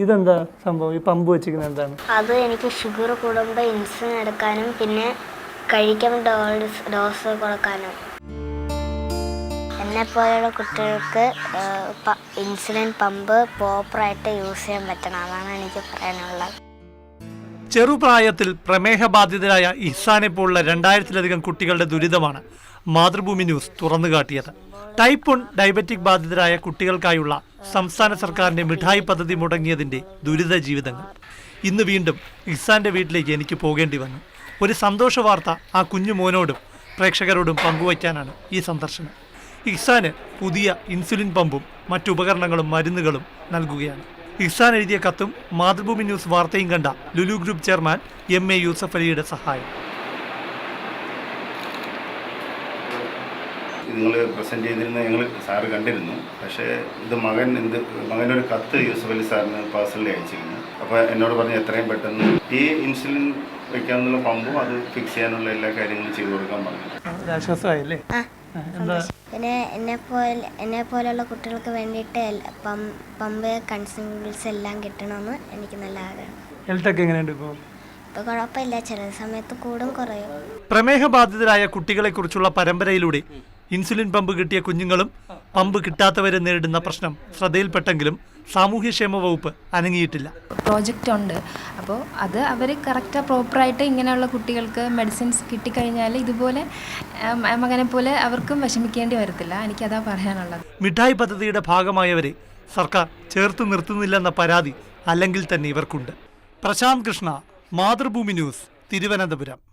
ഇതെന്താ സംഭവം? ഈ പമ്പ് വെച്ചിരിക്കുന്നത് എന്താണ്? അത് എനിക്ക് ഷുഗർ കൂടുമ്പോൾ ഇൻസുലിൻ എടുക്കാനും പിന്നെ കഴിക്കുമ്പോൾ ഡോസ് ഡോസ് കൊടുക്കാനും. എന്നെ പോലെയുള്ള കുട്ടികൾക്ക് ഇൻസുലിൻ പമ്പ് പ്രോപ്പറായിട്ട് യൂസ് ചെയ്യാൻ പറ്റണം. അതാണ് എനിക്ക് പറയാനുള്ളത്. ചെറുപ്രായത്തിൽ പ്രമേഹബാധിതരായ ഇഹ്സാനെ പോലുള്ള രണ്ടായിരത്തിലധികം കുട്ടികളുടെ ദുരിതമാണ് മാതൃഭൂമി ന്യൂസ് തുറന്നു കാട്ടിയത് ടൈപ്പ് വൺ ഡയബറ്റിക് ബാധിതരായ കുട്ടികൾക്കായുള്ള സംസ്ഥാന സർക്കാരിന്റെ മിഠായി പദ്ധതി മുടങ്ങിയതിന്റെ ദുരിത ജീവിതങ്ങൾ. ഇന്ന് വീണ്ടും ഇസാന്റെ വീട്ടിലേക്ക് എനിക്ക് പോകേണ്ടി വന്നു. ഒരു സന്തോഷ വാർത്ത ആ കുഞ്ഞു മോനോടും പ്രേക്ഷകരോടും പങ്കുവയ്ക്കാനാണ് ഈ സന്ദർശനം. ഇഹ്സാന് പുതിയ ഇൻസുലിൻ പമ്പും മറ്റു ഉപകരണങ്ങളും മരുന്നുകളും നൽകുകയാണ്. ഇഹ്സാൻ എഴുതിയ കത്തും മാതൃഭൂമി ന്യൂസ് വാർത്തയും കണ്ട Lulu group chairman M A Yusuff അലിയുടെ സഹായം. നിങ്ങൾ പ്രസന്റ് ചെയ്തിരുന്ന ഞങ്ങൾ സാറ് കണ്ടിരുന്നു. പക്ഷേ ഇത് മകൻ എന്ത് മകനൊരു കത്ത് യൂസഫ് അലി സാറിന് പാഴ്സലിൽ അയച്ചിരുന്നു. അപ്പോൾ എന്നോട് പറഞ്ഞു എത്രയും പെട്ടെന്ന് ഈ ഇൻസുലിൻ വയ്ക്കാനുള്ള പമ്പും അത് ഫിക്സ് ചെയ്യാനുള്ള എല്ലാ കാര്യങ്ങളും ചെയ്തു കൊടുക്കാൻ പറഞ്ഞു. ആശ്വാസമായില്ലേ പിന്നെ എന്നെ പോലെ എന്നെ പോലെയുള്ള കുട്ടികൾക്ക് വേണ്ടിയിട്ട് പമ്പ് കൺസ്യൂമബിൾസ് എല്ലാം കിട്ടണമെന്ന് എനിക്ക് നല്ല ആഗ്രഹം. ഹെൽത്തൊക്കെ എങ്ങനെയുണ്ട് ഇപ്പോൾ ഇപ്പോൾ കുഴപ്പമില്ല. ചില സമയത്ത് കൂടും കുറയും. പ്രമേഹബാധിതരായ കുട്ടികളെക്കുറിച്ചുള്ള പരമ്പരയിലൂടെ ഇൻസുലിൻ പമ്പ് കിട്ടിയ കുഞ്ഞുങ്ങളും പമ്പ് കിട്ടാത്തവരെ നേരിടുന്ന പ്രശ്നം ശ്രദ്ധയിൽപ്പെട്ടെങ്കിലും സാമൂഹ്യക്ഷേമ വകുപ്പ് അനങ്ങിയിട്ടില്ല. പ്രോജക്റ്റ് ഉണ്ട്. അപ്പോൾ അത് അവർ കറക്റ്റ് പ്രോപ്പറായിട്ട് ഇങ്ങനെയുള്ള കുട്ടികൾക്ക് മെഡിസിൻസ് കിട്ടിക്കഴിഞ്ഞാൽ ഇതുപോലെ മകനെ പോലെ അവർക്കും വിഷമിക്കേണ്ടി വരത്തില്ല. എനിക്കതാ പറയാനുള്ളത്. മിഠായി പദ്ധതിയുടെ ഭാഗമായവരെ സർക്കാർ ചേർത്ത് നിർത്തുന്നില്ലെന്ന പരാതി അല്ലെങ്കിൽ തന്നെ ഇവർക്കുണ്ട്. പ്രശാന്ത് കൃഷ്ണ മാതൃഭൂമി ന്യൂസ് തിരുവനന്തപുരം.